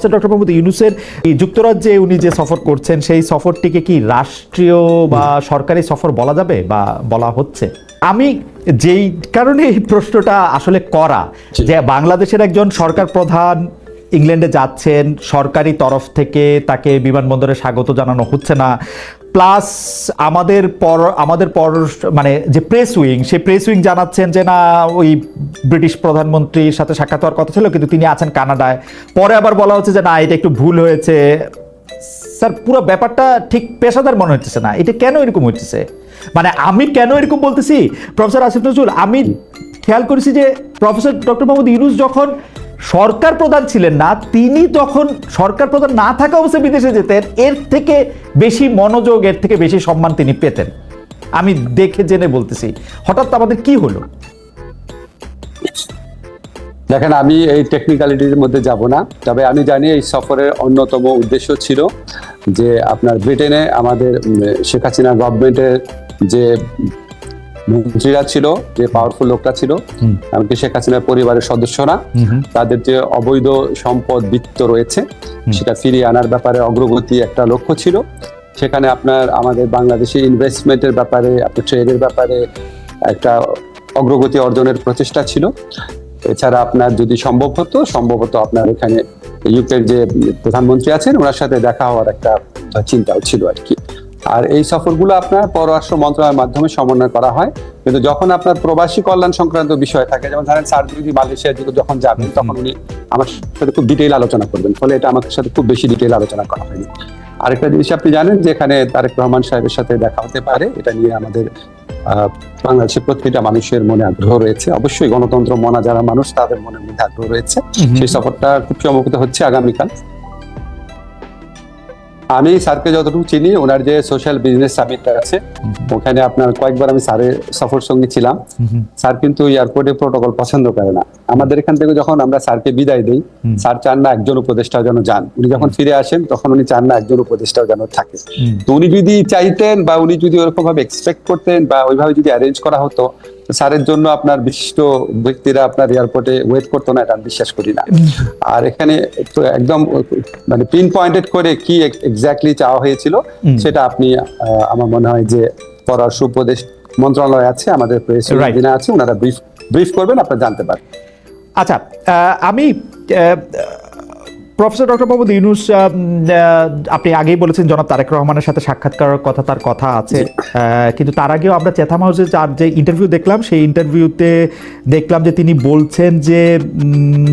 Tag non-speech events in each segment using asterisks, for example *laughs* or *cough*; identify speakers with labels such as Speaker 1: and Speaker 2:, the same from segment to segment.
Speaker 1: Professor doctor Mohammad ইউনুসের। যুক্তরাজ্যে উনি যে সফর করছেন সেই সফরটিকে কি রাষ্ট্রীয় বা সরকারি সফর বলা যাবে বা বলা হচ্ছে? আমি যেই কারণে এই প্রশ্নটা আসলে করা যে বাংলাদেশের একজন সরকার প্রধান ইংল্যান্ডে যাচ্ছেন, সরকারি তরফ থেকে তাকে বিমানবন্দরে স্বাগত জানানো হচ্ছে না। প্লাস আমাদের পর আমাদের পর মানে যে প্রেস উইং সেই প্রেস উইং জানাচ্ছেন যে না, ওই ব্রিটিশ প্রধানমন্ত্রীর সাথে সাক্ষাৎ হওয়ার কথা ছিল, কিন্তু তিনি আছেন কানাডায়। পরে আবার বলা হচ্ছে যে না, এটা একটু ভুল হয়েছে। স্যার, পুরো ব্যাপারটা ঠিক পেশাদার মনে হচ্ছে না। এটা কেন এরকম হচ্ছে মানে আমি কেন এরকম বলতেছি? প্রফেসর আসিফ নজরুল, আমি খেয়াল করেছি যে প্রফেসর ডক্টর মোহাম্মদ ইউনুস যখন সরকার প্রধান ছিলেন না, তিনি তখন সরকার প্রধান না থাকা অবস্থায় বিদেশে যেতেন, এর থেকে বেশি মনোযোগ, এর থেকে বেশি সম্মান তিনি পেতেন। আমি দেখে জেনে বলতেছি, হঠাৎ আমাদের কি হলো?
Speaker 2: দেখেন, আমি এই টেকনিক্যালিটির মধ্যে যাব না, তবে আমি জানি এই সফরের অন্যতম উদ্দেশ্য ছিল যে আপনার ব্রিটেনে আমাদের শেখ হাসিনা গভর্নমেন্টের যে মন্ত্রীরা ছিল যে পাওয়ারফুল লোকরা ছিল এমনকি শেখ হাসিনার পরিবারের সদস্যরা তাদের যে অবৈধ সম্পদ বিত্ত রয়েছে সেটা ফিরিয়ে আনার ব্যাপারে অগ্রগতি একটা লক্ষ্য ছিল। সেখানে আপনার আমাদের বাংলাদেশে ইনভেস্টমেন্টের ব্যাপারে আপনার ট্রেডের ব্যাপারে একটা অগ্রগতি অর্জনের প্রচেষ্টা ছিল। এছাড়া আপনার যদি সম্ভব হতো সম্ভবত আপনার এখানে ইউকের যে প্রধানমন্ত্রী আছেন ওনার সাথে দেখা হওয়ার একটা চিন্তাও ছিল আর কি। আর এই সফরগুলো আপনার পররাষ্ট্র মন্ত্রণালয়ের মাধ্যমে সমন্বয় করা হয়। কিন্তু যখন আপনার প্রবাসী কল্যাণ সংক্রান্ত বিষয় থাকে যেমন ধরেন স্যার যদি মালয়েশিয়া যদি যখন যাবেন তখন উনি আমার সাথে খুব ডিটেইল আলোচনা করবেন। ফলে এটা আমার সাথে খুব বেশি ডিটেইল আলোচনা করা হয়নি। আরেকটা জিনিস আপনি জানেন যে এখানে তারেক রহমান সাহেবের সাথে দেখা হতে পারে এটা নিয়ে আমাদের আহ, বাংলাদেশের প্রত্যেকটা মানুষের মনে আগ্রহ রয়েছে। অবশ্যই গণতন্ত্র মনা যারা মানুষ তাদের মনের মধ্যে আগ্রহ রয়েছে। সেই সফরটা খুব সম্ভবত হচ্ছে আগামীকাল। আমি স্যারকে যতটুকু চিনি ওনার যে সোশ্যাল বিজনেস সামিটটা আছে ওখানে আপনার কয়েকবার আমি স্যারের সফর সঙ্গে ছিলাম। স্যার কিন্তু এয়ারপোর্টে প্রোটোকল পছন্দ করে না। আমাদের এখান থেকে যখন আমরা স্যারকে বিদায় দিই স্যার চান না একজন উপদেষ্টা যেন যান। উনি যখন ফিরে আসেন তখন উনি চান না একজন উপদেষ্টাও যেন থাকে। তো উনি যদি চাইতেন বা উনি যদি ওরকম ভাবে এক্সপেক্ট করতেন বা ওইভাবে যদি অ্যারেঞ্জ করা হতো স্যারের জন্য আপনার বিশিষ্ট ব্যক্তিরা আপনার এয়ারপোর্টে ওয়েট করতো না এটা আমি বিশ্বাস করি না। আর এখানে তো একদম মানে পিন পয়েন্টেড করে কি এক্স্যাক্টলি চাওয়া হয়েছিল সেটা আপনি আমার মনে হয় যে পররাষ্ট্র উপদেশ মন্ত্রণালয় আছে আমাদের প্রেস. আছে ওনারা ব্রিফ ব্রিফ করবেন আপনারা জানতে পারবেন।
Speaker 1: আচ্ছা আমি প্রফেসর ডক্টর মোহাম্মদ ইউনুস আপনি আগেই বলেছেন জনাব তারেক রহমানের সাথে সাক্ষাৎ করার কথা তার কথা আছে। কিন্তু তার আগেও আমরা চেথাম হাউসে যার যে ইন্টারভিউ দেখলাম সেই ইন্টারভিউতে দেখলাম যে তিনি বলছেন যে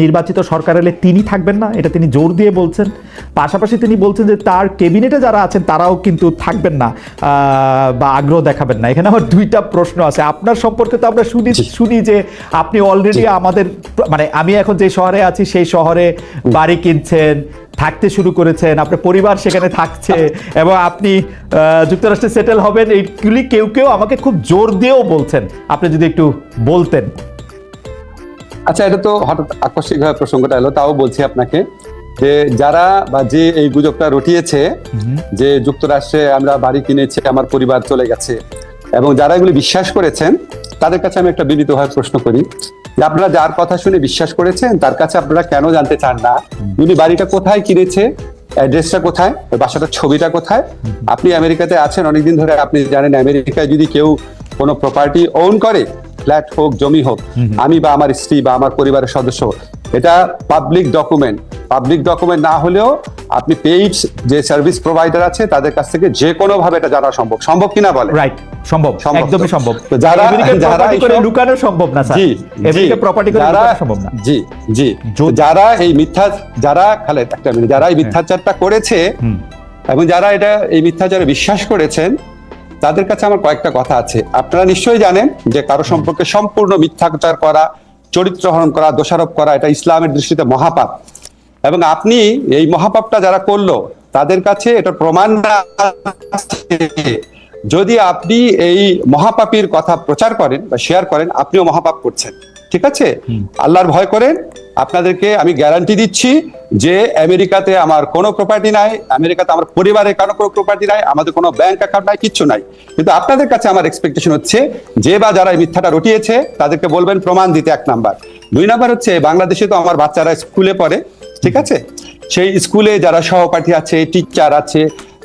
Speaker 1: নির্বাচিত সরকার এলে তিনি থাকবেন না এটা তিনি জোর দিয়ে বলছেন। পাশাপাশি তিনি বলছেন যে তার কেবিনেটে যারা আছেন তারাও কিন্তু থাকবেন না বা আগ্রহ দেখাবেন না। এখানে আমার দুইটা প্রশ্ন আছে। আপনার সম্পর্কে তো আমরা শুনি শুনি যে আপনি অলরেডি আমাদের মানে আমি এখন যে শহরে আছি সেই শহরে বাড়ি কিনছেন থাকতে শুরু করেছেন আপনার পরিবার সেখানে থাকছে এবং আপনি যুক্তরাষ্ট্রে সেটেল হবেন এইগুলি কেউ কেউ আমাকে খুব জোর দিয়েও বলছেন। আপনি যদি একটু বলতেন।
Speaker 2: আচ্ছা এটা তো হঠাৎ আকস্মিক ভাবে প্রসঙ্গটা এলো তাও বলছি আপনাকে যে যারা বা যে এই গুজবটা রটিয়েছে যে যুক্তরাষ্ট্রে আমরা বাড়ি কিনেছি আমার পরিবার চলে গেছে এবং যারা এগুলি বিশ্বাস করেছেন তাদের কাছে আমি একটা বিনীতভাবে প্রশ্ন করি আপনারা যার কথা শুনে বিশ্বাস করেছেন, তার কাছে আপনারা কেন জানতে চান না? উনি বাড়িটা কোথায় কিনেছে অ্যাড্রেসটা কোথায়? বাসাটার ছবিটা কোথায়? আপনি আমেরিকাতে আছেন, অনেকদিন ধরে আপনি জানেন, আমেরিকায় যদি কেউ কোনো প্রপার্টি ওন করে ফ্ল্যাট হোক জমি হোক আমি বা আমার স্ত্রী বা আমার পরিবারের সদস্য এটা পাবলিক ডকুমেন্ট পাবলিক ডকুমেন্ট না হলেও আপনি পেইড যে সার্ভিস প্রোভাইডার আছে তাদের কাছ থেকে যে কোনো ভাবে এটা জানা সম্ভব। সম্ভব কিনা বলে
Speaker 1: রাইট সম্ভব একদমই সম্ভব।
Speaker 2: যারা- যারা
Speaker 1: করে লুকানো সম্ভব না স্যার
Speaker 2: জি
Speaker 1: প্রপার্টি করে লুকানো সম্ভব না।
Speaker 2: জি জি। যারা এই মিথ্যা যারা খালেদ একটা মিনিট যারা এই মিথ্যাচারটা করেছে এবং যারা এটা এই মিথ্যাচারে বিশ্বাস করেছেন তাদের কাছে আমার কয়েকটা কথা আছে। আপনারা নিশ্চয়ই জানেন যে কারও সম্পর্কে সম্পূর্ণ মিথ্যাচার করা চরিত্র হরণ করা দোষারোপ করা এটা ইসলামের দৃষ্টিতে মহাপাপ। এবং আপনি এই মহাপাপটা যারা করল তাদের কাছে এটা প্রমাণ যদি আপনি এই মহাপাপীর কথা প্রচার করেন বা শেয়ার করেন আপনিও মহাপাপ করছেন। ঠিক আছে? আল্লাহর ভয় করেন আপনাদেরকে আমি গ্যারান্টি দিচ্ছি যে আমেরিকাতে আমার কোনো প্রপার্টি নাই, আমেরিকাতে আমার পরিবারে কারও কোনো প্রপার্টি নাই, আমাদের কোনো ব্যাংক অ্যাকাউন্ট নাই, কিচ্ছু নাই। কিন্তু আপনাদের কাছে আমার এক্সপেকটেশন হচ্ছে যে বা যারা এই মিথ্যাটা রটিয়েছে, তাদেরকে বলবেন প্রমাণ দিতে এক নাম্বার। দুই নাম্বার হচ্ছে, বাংলাদেশে তো আমার বাচ্চারা স্কুলে পড়ে, ঠিক আছে? সেই স্কুলে যারা সহপাঠী আছে টিচার আছে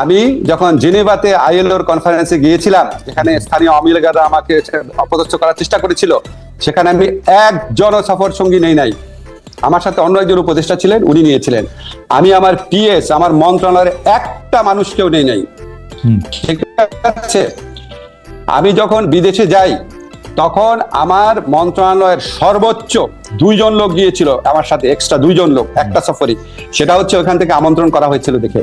Speaker 2: আমি যখন জেনেভাতে আইএলওর কনফারেন্সে গিয়েছিলাম যেখানে স্থানীয় অমিলগাররা আমাকে অপদস্থ করার চেষ্টা করেছিল সেখানে আমি একজন সফর সঙ্গী নেই নাই। আমার সাথে অন্য একজন উপদেষ্টা ছিলেন উনি নিয়েছিলেন। আমি আমার পিএস আমার মন্ত্রণালয়ের একটা মানুষকেও নেই নাই। ঠিক আছে? আমি যখন বিদেশে যাই তখন আমার মন্ত্রণালয়ের সর্বোচ্চ দুইজন লোক গিয়েছিল আমার সাথে এক্সট্রা দুইজন লোক একটা সফরই। সেটা হচ্ছে ওখান থেকে আমন্ত্রণ করা হয়েছিল দেখে।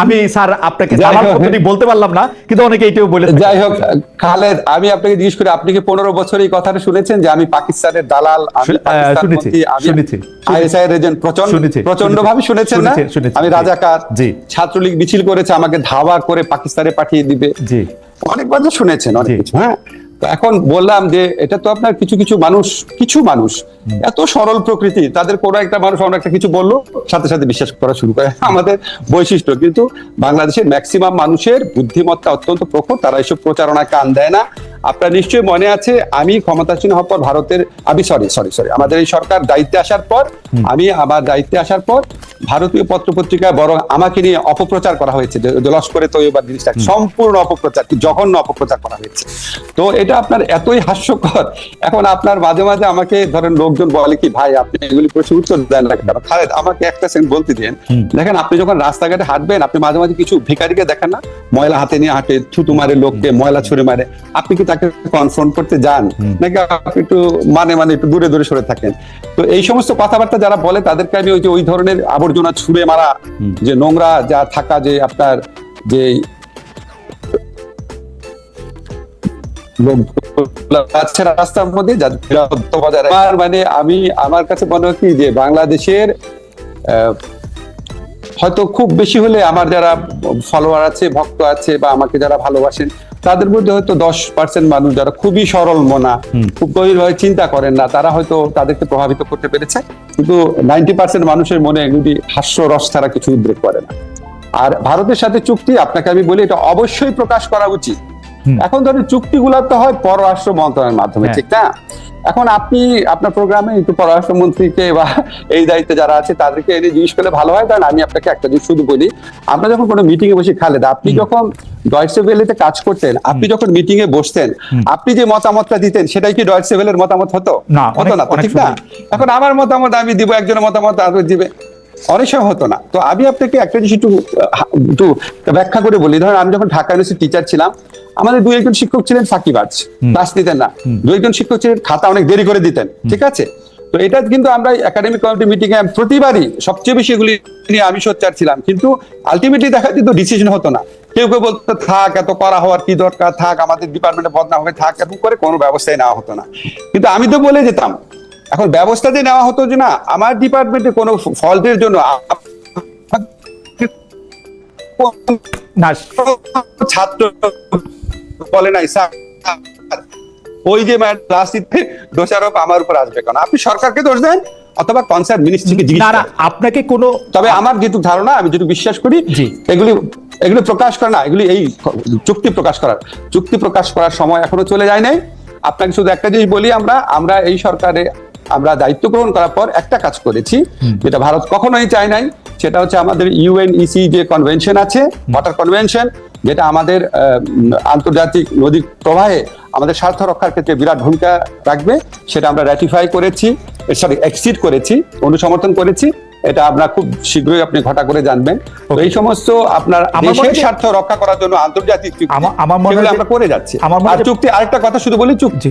Speaker 1: আমি স্যার আপনাকে। পদ্ধতি বলতে পারলাম না কিন্তু অনেকে এটাও বলে
Speaker 2: যাই হোক খালেদ আমি আপনাকে জিজ্ঞেস করি আপনি কি পনেরো বছর এই কথাটা শুনেছেন যে আমি পাকিস্তানের দালাল
Speaker 1: শুনেছি, শুনেছি,
Speaker 2: আইএসআই এর এজেন্ট
Speaker 1: প্রচণ্ড
Speaker 2: প্রচণ্ড ভাবে শুনেছেন না আমি। রাজাকার
Speaker 1: জি।
Speaker 2: ছাত্রলীগ মিছিল করেছে আমাকে ধাওয়া করে পাকিস্তানে পাঠিয়ে দিবে
Speaker 1: জি
Speaker 2: অনেকবার তো শুনেছেন অনেক কিছু হ্যাঁ তো এখন বললাম যে এটা তো আপনার কিছু কিছু মানুষ কিছু মানুষ এত সরল প্রকৃতি তাদের কোনো একটা মানুষ আমরা একটা কিছু বলল সাথে সাথে বিশ্বাস করা শুরু করে *laughs* আমাদের বৈশিষ্ট্য। কিন্তু বাংলাদেশের ম্যাক্সিমাম মানুষের বুদ্ধিমত্তা অত্যন্ত প্রখর তারা এসব প্রচারণায় কান দেয় না। আপনার নিশ্চয়ই মনে আছে আমি ক্ষমতাসীন হওয়ার পর ভারতের আমি সরি সরি সরি আমাদের এই সরকার দায়িত্বে আসার পর আমি আমার দায়িত্বে আসার পর ভারতীয় পত্রপত্রিকায় বরং আমাকে নিয়ে অপপ্রচার করা হয়েছে লস্করে তৈবার জিনিসটা সম্পূর্ণ অপপ্রচার কি জঘন্য অপপ্রচার করা হয়েছে। তো এটা আপনার এতই হাস্যকর এখন আপনার মাঝে মাঝে আমাকে ধরেন লোকজন বলে কি ভাই আপনি এগুলি প্রশ্ন উত্তর দেন না কেন? খালেদ আমাকে একটা সেকেন্ড বলতে দিন দেখেন আপনি যখন রাস্তাঘাটে হাঁটবেন আপনি মাঝে মাঝে কিছু ভিখারিকে দেখেন না? ময়লা হাতে নিয়ে হাঁটে থুতু মারে লোককে ময়লা ছুঁড়ে মারে। আপনি কি তাকে কনফ্রন্ট করতে যান নাকি আপনি একটু মানে মানে একটু দূরে দূরে সরে থাকেন? তো এই সমস্ত কথাবার্তা যারা বলে তাদেরকে আমি ওই যে ওই ধরনের আবর্জনা ছুঁড়ে মারা যে নোংরা যা থাকা যে আপনার যে রাস্তার মধ্যে। আমার মানে আমি আমার কাছে মনে হয় কি যে বাংলাদেশের আহ, হয়তো খুব বেশি হলে আমার যারা ফলোয়ার আছে ভক্ত আছে বা আমাকে যারা ভালোবাসেন তাদের মধ্যে হয়তো দশ পার্সেন্ট মানুষ যারা খুবই সরল মনা খুব গভীরভাবে চিন্তা করেন না তারা হয়তো তাদেরকে প্রভাবিত করতে পেরেছে। কিন্তু নাইনটি পার্সেন্ট মানুষের মনে এগুলি হাস্য রস ছাড়া কিছু উদ্রেক করে না। আর ভারতের সাথে চুক্তি আপনাকে আমি বলি এটা অবশ্যই প্রকাশ করা উচিত। এখন ধরেন চুক্তিগুলো তো হয় পররাষ্ট্র মন্ত্রণালয়ের মাধ্যমে
Speaker 1: হ্যাঁ।
Speaker 2: ঠিক না? এখন আপনি আপনার প্রোগ্রামে একটু পররাষ্ট্রমন্ত্রীকে বা এই দায়িত্বে যারা আছে তাদেরকে এনে জিজ্ঞেস করলে ভালো হয়। কারণ আমি আপনাকে একটা জিনিস শুধু বলি আমরা যখন কোনো মিটিং এ বসে খালেদ আপনি যখন ডয়েটসে ভেলেতে কাজ করতেন আপনি যখন মিটিং এ বসতেন আপনি যে মতামতটা দিতেন সেটাই কি মতামত হতো?
Speaker 1: না,
Speaker 2: হতো না ঠিক না? এখন আমার মতামত আমি দিব একজনের মতামত আরও দিবে। অনেক সময় হতো না। তো আমি আপনাকে একটা জিনিস একটু একটু ব্যাখ্যা করে বলি। ধরেন আমি যখন ঢাকা ইউনিভার্সিটি টিচার ছিলাম আমাদের দুই একজন শিক্ষক ছিলেন ফাঁকিবাজ ক্লাস দিতেন না। দুই একজন শিক্ষক ছিলেন খাতা অনেক দেরি করে দিতেন ঠিক আছে? তো এটা কিন্তু আমরা একাডেমিক কমিটি মিটিং এ প্রতিবারই সবচেয়ে বেশি এগুলি নিয়ে আমি সোচ্চার ছিলাম। কিন্তু আলটিমেটলি দেখা যেত ডিসিশন হতো না। কেউ কেউ বলতো থাক এত করা হওয়ার কি দরকার? থাক আমাদের ডিপার্টমেন্টে বদনাম হবে থাক। এরকম করে কোনো ব্যবস্থাই নেওয়া হতো না। কিন্তু আমি তো বলে যেতাম এখন ব্যবস্থা যে নেওয়া হতো যে না আমার ডিপার্টমেন্টে কোনো ফল্টের জন্য ছাত্র বলে নাই স্যার। ওই যে রাজনীতি দোষারোপ আমার উপর আসবে কেন? আপনি সরকারকে দোষ দেন অথবা কনসার্ন মিনিস্ট্রিকে জিজ্ঞেস
Speaker 1: না আপনাকে কোনো
Speaker 2: তবে আমার যেটুকু ধারণা আমি যেটুকু বিশ্বাস করি। এগুলি এগুলি প্রকাশ করা না এগুলি এই চুক্তি প্রকাশ করার। চুক্তি প্রকাশ করার সময় এখনও চলে যায় নাই। আপনাকে শুধু একটা জিনিস বলি আমরা আমরা এই সরকারে আমরা দায়িত্ব গ্রহণ করার পর একটা কাজ করেছি যেটা ভারত কখনোই চায় নাই সেটা হচ্ছে আমাদের ইউএনইসি যে কনভেনশন আছে ওয়াটার কনভেনশন যেটা আমাদের আন্তর্জাতিক নদী প্রবাহে আমাদের স্বার্থ রক্ষার ক্ষেত্রে বিরাট ভূমিকা রাখবে সেটা আমরা র্যাটিফাই করেছি সরি এক্সিড করেছি অনুসমর্থন করেছি এটা আপনার খুব শীঘ্রই আপনি ঘটা করে জানবেন। তো এই সমস্ত আপনার
Speaker 1: আমার
Speaker 2: দেশের স্বার্থ রক্ষা করার জন্য আন্তর্জাতিক চুক্তি
Speaker 1: আমার- মনে হয়
Speaker 2: করে যাচ্ছি।
Speaker 1: আমার
Speaker 2: চুক্তি আরেকটা কথা শুধু বলি চুক্তি।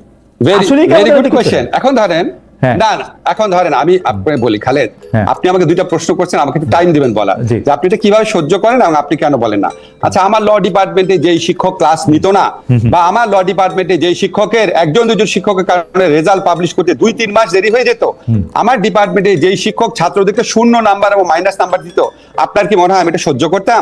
Speaker 2: very good? এখন ধরেন
Speaker 1: হ্যাঁ।
Speaker 2: না না এখন ধরেন আমি আপনাকে বলি খালেদ
Speaker 1: হ্যাঁ।
Speaker 2: আপনি আমাকে দুইটা প্রশ্ন করছেন আমাকে একটু টাইম দিবেন বলা যে আপনি এটা কীভাবে সহ্য করেন এবং আপনি কেন বলেন না? আচ্ছা আমার ল ডিপার্টমেন্টে যেই শিক্ষক ক্লাস নিত না বা আমার ল ডিপার্টমেন্টে যেই শিক্ষকের একজন দুজন শিক্ষকের কারণে রেজাল্ট পাবলিশ করতে দুই তিন মাস দেরি হয়ে যেত আমার ডিপার্টমেন্টে যেই শিক্ষক ছাত্রদেরকে শূন্য নাম্বার এবং মাইনাস নাম্বার দিত আপনার কি মনে হয় আমি এটা সহ্য করতাম?